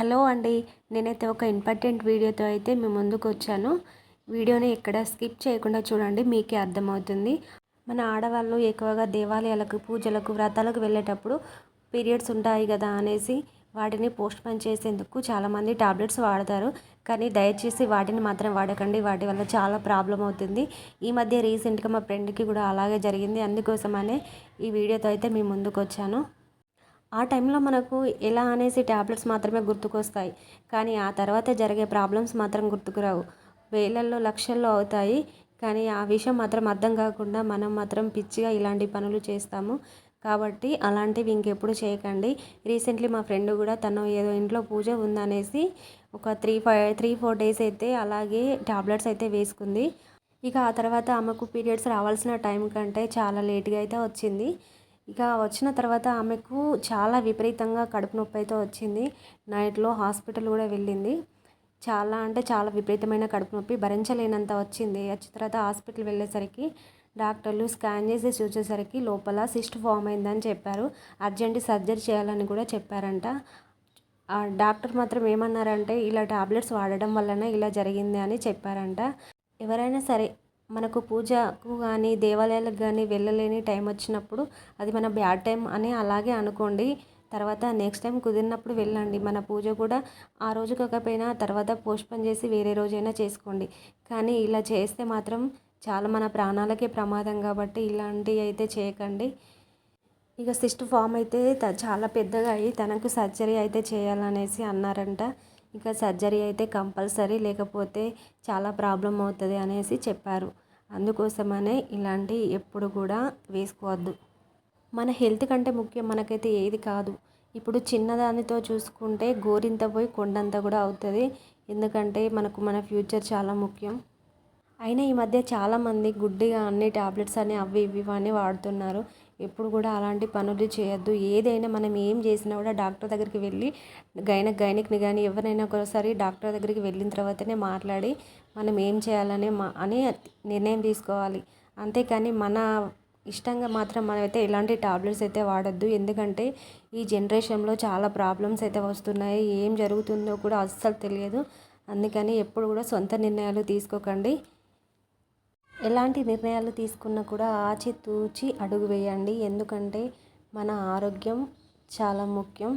Hello అండి నేనైతే ఒక ఇంపార్టెంట్ వీడియోతో అయితే మీ ముందుకు వచ్చాను. వీడియోని ఎక్కడ స్కిప్ చేయకుండా చూడండి మీకే అర్థమవుతుంది. మన ఆడవాళ్ళు ఎక్కువగా దేవాలయాలకు పూజలకు వ్రతాలకు వెళ్ళేటప్పుడు పీరియడ్స్ ఉంటాయి కదా అనేసి వాటిని పోస్ట్ పోన్ చేసేందుకు చాలామంది టాబ్లెట్స్ వాడతారు. కానీ దయచేసి వాటిని మాత్రం వాడకండి వాటి వల్ల చాలా ప్రాబ్లం అవుతుంది. ఈ మధ్య రీసెంట్గా మా ఫ్రెండ్కి కూడా అలాగే జరిగింది. అందుకోసమనే ఈ వీడియోతో అయితే మీ ముందుకు వచ్చాను. ఆ టైంలో మనకు ఎలా అనేసి ట్యాబ్లెట్స్ మాత్రమే గుర్తుకొస్తాయి. కానీ ఆ తర్వాత జరిగే ప్రాబ్లమ్స్ మాత్రం గుర్తుకురావు. వేలల్లో లక్షల్లో అవుతాయి. కానీ ఆ విషయం మాత్రం అర్థం కాకుండా మనం మాత్రం పిచ్చిగా ఇలాంటి పనులు చేస్తాము. కాబట్టి అలాంటివి ఇంకెప్పుడు చేయకండి. రీసెంట్లీ మా ఫ్రెండ్ కూడా తను ఏదో ఇంట్లో పూజ ఉందనేసి ఒక three five three four days అయితే అలాగే టాబ్లెట్స్ అయితే వేసుకుంది. ఇక ఆ తర్వాత ఆమెకు పీరియడ్స్ రావాల్సిన టైం కంటే చాలా లేట్గా అయితే వచ్చింది. ఇక వచ్చిన తర్వాత ఆమెకు చాలా విపరీతంగా కడుపు నొప్పి అయితే వచ్చింది. నైట్లో హాస్పిటల్ కూడా వెళ్ళింది. చాలా అంటే చాలా విపరీతమైన కడుపు నొప్పి భరించలేనంత వచ్చింది. వచ్చిన తర్వాత హాస్పిటల్ వెళ్ళేసరికి డాక్టర్లు స్కాన్ చేసి చూసేసరికి లోపల సిస్ట్ ఫామ్ అయిందని చెప్పారు. అర్జెంట్ సర్జరీ చేయాలని కూడా చెప్పారంట. డాక్టర్ మాత్రం ఏమన్నారంటే ఇలా టాబ్లెట్స్ వాడడం వలన ఇలా జరిగింది అని చెప్పారంట. ఎవరైనా సరే మనకు పూజకు కానీ దేవాలయాలకు కానీ వెళ్ళలేని టైం వచ్చినప్పుడు అది మన బ్యాడ్ టైం అని అలాగే అనుకోండి. తర్వాత నెక్స్ట్ టైం కుదిరినప్పుడు వెళ్ళండి. మన పూజ కూడా ఆ రోజు కాకపోయినా తర్వాత పోస్ట్పోన్ చేసి వేరే రోజైనా చేసుకోండి. కానీ ఇలా చేస్తే మాత్రం చాలా మన ప్రాణాలకే ప్రమాదం కాబట్టి ఇలాంటివి అయితే చేయకండి. ఇక సిస్ట్ ఫామ్ అయితే చాలా పెద్దగా అయ్యి తనకు సర్జరీ అయితే చేయాలనేసి అన్నారంట. ఇక సర్జరీ అయితే కంపల్సరీ లేకపోతే చాలా ప్రాబ్లం అవుతుంది అనేసి చెప్పారు. అందుకోసమనే ఇలాంటి ఎప్పుడు కూడా వేసుకోవద్దు. మన హెల్త్ కంటే ముఖ్యం మనకైతే ఏది కాదు. ఇప్పుడు చిన్నదానితో చూసుకుంటే గోరింత పోయి కొండంత కూడా అవుతుంది. ఎందుకంటే మనకు మన ఫ్యూచర్ చాలా ముఖ్యం. అయినా ఈ మధ్య చాలామంది గుడ్డిగా అన్ని టాబ్లెట్స్ అని అవి ఇవి అని వాడుతున్నారు. ఎప్పుడు కూడా అలాంటి పనులు చేయొద్దు. ఏదైనా మనం ఏం చేసినా కూడా డాక్టర్ దగ్గరికి వెళ్ళి గైనక్ గైనక్ని కానీ ఎవరైనా ఒకసారి డాక్టర్ దగ్గరికి వెళ్ళిన తర్వాతనే మాట్లాడి మనం ఏం చేయాలనే మా అని నిర్ణయం తీసుకోవాలి. అంతేకాని మన ఇష్టంగా మాత్రం మనమైతే ఎలాంటి టాబ్లెట్స్ అయితే వాడద్దు. ఎందుకంటే ఈ జనరేషన్లో చాలా ప్రాబ్లమ్స్ అయితే వస్తున్నాయి. ఏం జరుగుతుందో కూడా అస్సలు తెలియదు. అందుకని ఎప్పుడు కూడా సొంత నిర్ణయాలు తీసుకోకండి. ఎలాంటి నిర్ణయాలు తీసుకున్నా కూడా ఆచితూచి అడుగు వేయండి. ఎందుకంటే మన ఆరోగ్యం చాలా ముఖ్యం.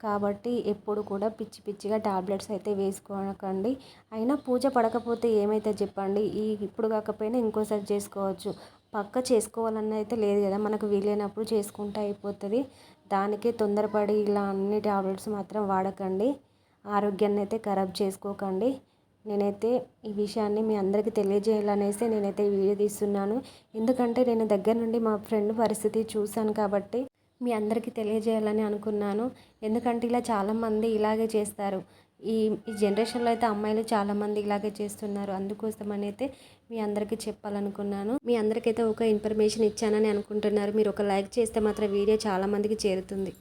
కాబట్టి ఎప్పుడు కూడా పిచ్చి పిచ్చిగా టాబ్లెట్స్ అయితే వేసుకోనకండి అయినా పూజ పడకపోతే ఏమైతే చెప్పండి? ఈ ఇప్పుడు కాకపోయినా ఇంకోసారి చేసుకోవచ్చు. పక్క చేసుకోవాలన్న అయితే లేదు కదా. మనకు వీలైనప్పుడు చేసుకుంటే అయిపోతుంది. దానికే తొందరపడి ఇలా అన్ని టాబ్లెట్స్ మాత్రం వాడకండి. ఆరోగ్యాన్ని అయితే ఖరాబ్ చేసుకోకండి. నేనైతే ఈ విషయాన్ని మీ అందరికీ తెలియజేయాలనేసి నేనైతే ఈ వీడియో తీస్తున్నాను. ఎందుకంటే నేను దగ్గర నుండి మా ఫ్రెండ్ పరిస్థితి చూశాను కాబట్టి మీ అందరికీ తెలియజేయాలని అనుకున్నాను. ఎందుకంటే ఇలా చాలామంది ఇలాగే చేస్తారు. ఈ ఈ జనరేషన్లో అయితే అమ్మాయిలు చాలామంది ఇలాగే చేస్తున్నారు. అందుకోసమని అయితే మీ అందరికీ చెప్పాలనుకున్నాను. మీ అందరికైతే ఒక ఇన్ఫర్మేషన్ ఇచ్చానని అనుకుంటున్నారు. మీరు ఒక లైక్ చేస్తే మాత్రం వీడియో చాలామందికి చేరుతుంది.